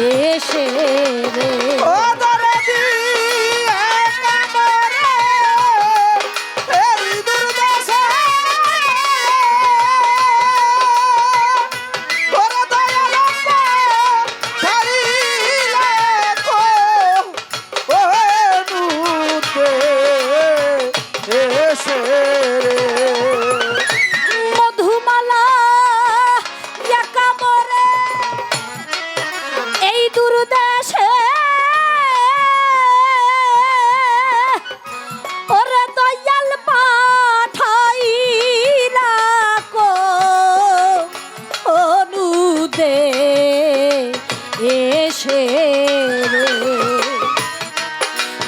এসে রে Hey, hey, hey. দেশে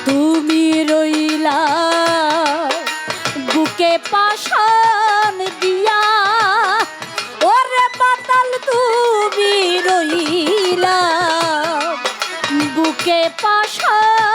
তুমি রইলা বুকে পাশান দিয়া। ওরে পাতাল তুমি রইলা বুকে পাশান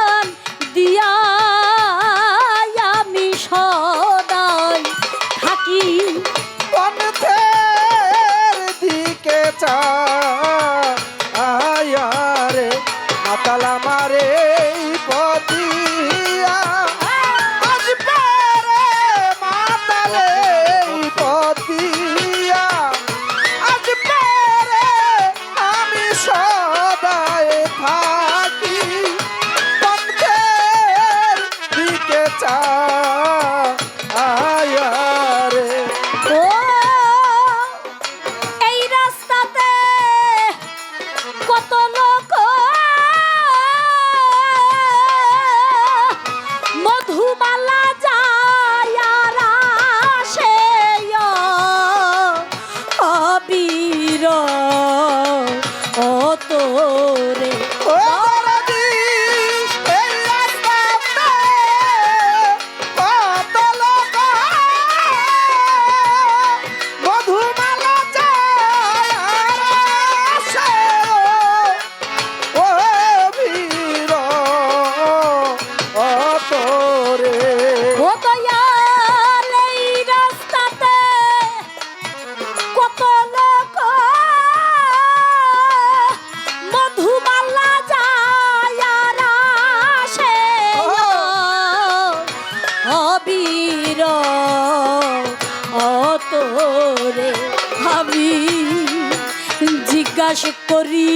হবির অত রে আমি জিজ্ঞাসা করি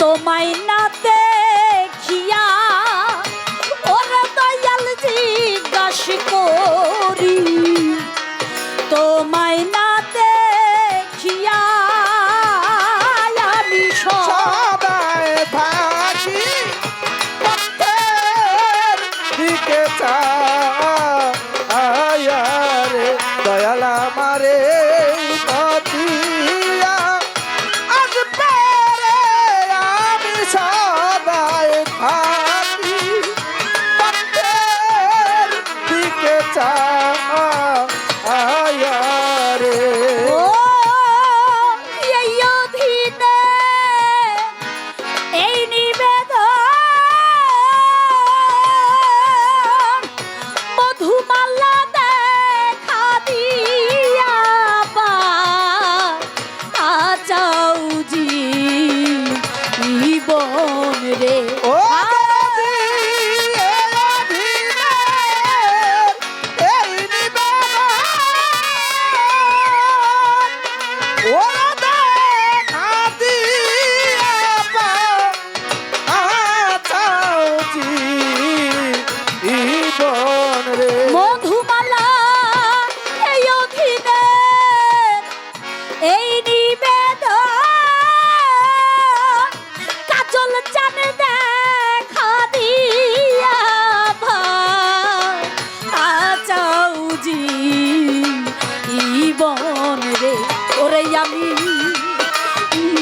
তোমায় নাতে আমারে করে আমি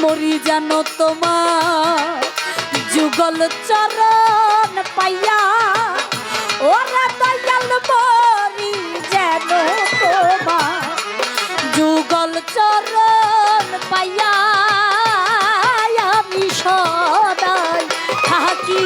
মরি যেন তোমার যুগল চরণ পাইয়া। ওরা দয়াল মরি যেন তোমার যুগল চরণ পাইয়া। আমি সদাই থাকি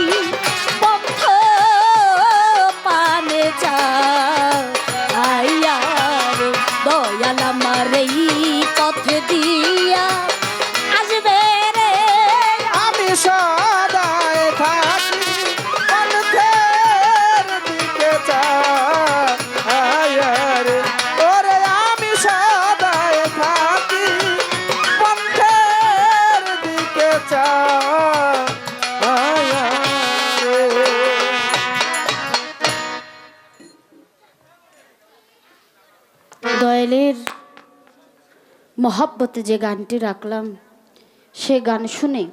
দয়ালের মহাব্বতে যে গানটি রাখলাম সে গান শুনে